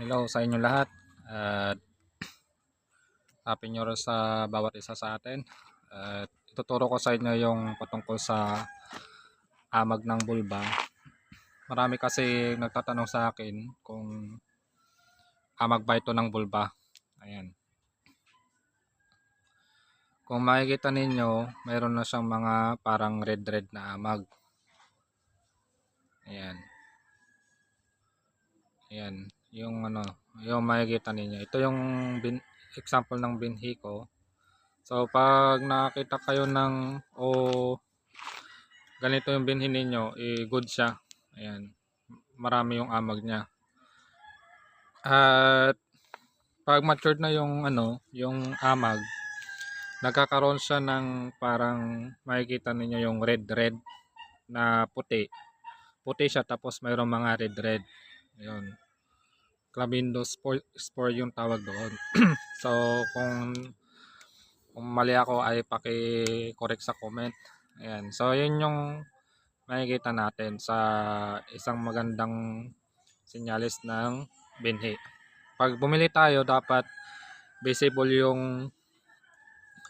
Hello sa inyo lahat. At happy new year sa bawat isa sa atin. At ituturo ko sa inyo yung patungkol sa amag ng bulba. Marami kasi nagtatanong sa akin kung amag ba ito ng bulba. Ayan. Kung makikita ninyo, mayroon na siyang mga parang red-red na amag. Ayan. Ayan. Yung ano, yung makikita ninyo. Ito yung bin, example ng binhi ko. So, pag nakakita kayo ng o ganito yung binhi ninyo, eh, good siya. Ayan. Marami yung amag niya. At pag matured na yung ano, yung amag, nagkakaroon siya ng parang makikita ninyo yung red red na puti. Puti siya tapos mayroong mga red red. Ayun. Clavindo spore, spore yung tawag doon. so kung kung mali ako ay paki-correct sa comment. Ayan. So yun yung makikita natin sa isang magandang sinyalis ng binhi. Pag bumili tayo dapat visible yung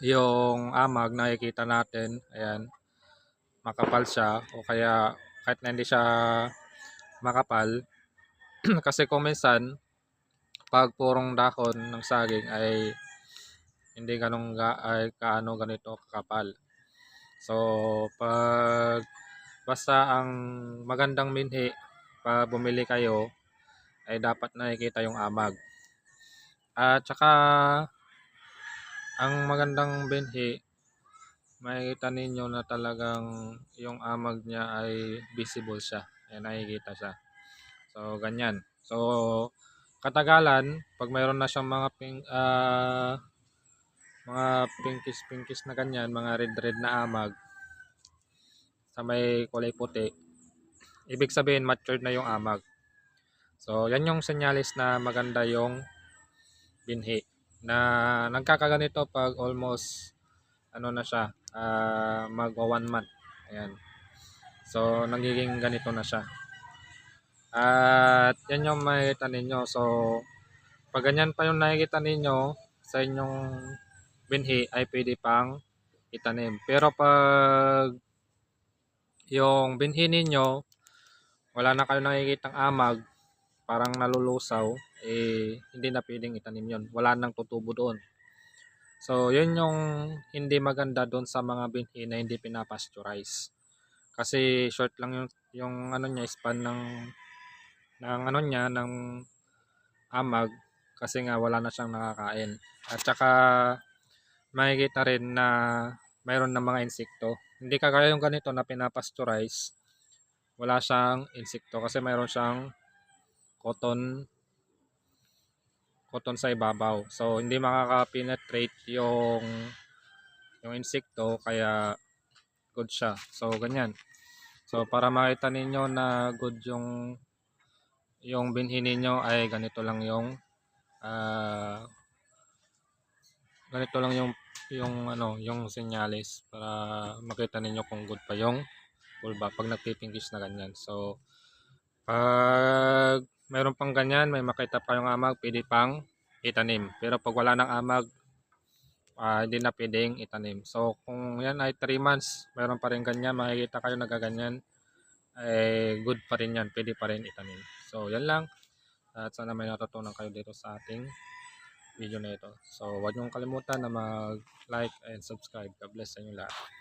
yung amag nakikita natin. Ayan. Makapal siya o kaya kahit na hindi siya makapal kasi kung pag purong dahon ng saging ay hindi ganong ga, ay kaano ganito kakapal. So pag basta ang magandang minhi pag bumili kayo ay dapat nakikita yung amag. At saka ang magandang binhi makikita ninyo na talagang yung amag niya ay visible siya. Ayan, nakikita siya. So, ganyan. So, katagalan, pag mayroon na siyang mga pink, ah, mga pinkish pinkish na ganyan, mga red red na amag sa may kulay puti, ibig sabihin matured na yung amag. So, yan yung senyalis na maganda yung binhi na nagkakaganito pag almost ano na siya, uh, mag one month. Ayan. So, nagiging ganito na siya. At yan yung makikita ninyo. So, pag ganyan pa yung nakikita ninyo sa inyong binhi ay pwede pang itanim. Pero pag yung binhi ninyo wala na kayo nakikitang amag parang nalulusaw eh hindi na pwedeng itanim yon wala nang tutubo doon so yun yung hindi maganda doon sa mga binhi na hindi pinapasteurize kasi short lang yung yung ano niya span ng ng ano niya ng amag kasi nga wala na siyang nakakain. At saka makikita rin na mayroon ng mga insekto. Hindi kagaya yung ganito na pinapasteurize wala siyang insekto kasi mayroon siyang cotton cotton sa ibabaw. So hindi makaka-penetrate yung yung insekto kaya good siya. So ganyan. So para makita ninyo na good yung yung binhi ninyo ay ganito lang yung uh, ganito lang yung yung ano yung senyalis para makita ninyo kung good pa yung bulba pag nagpipingkis na ganyan. So pag mayroon pang ganyan may makita pa yung amag pwede pang itanim. Pero pag wala ng amag uh, hindi na pwedeng itanim. So kung yan ay 3 months mayroon pa rin ganyan makikita kayo nagaganyan eh good pa rin yan. Pwede pa rin itanim so yan lang. At sana may natutunan kayo dito sa ating video na ito. So huwag niyong kalimutan na mag like and subscribe. God bless sa inyo lahat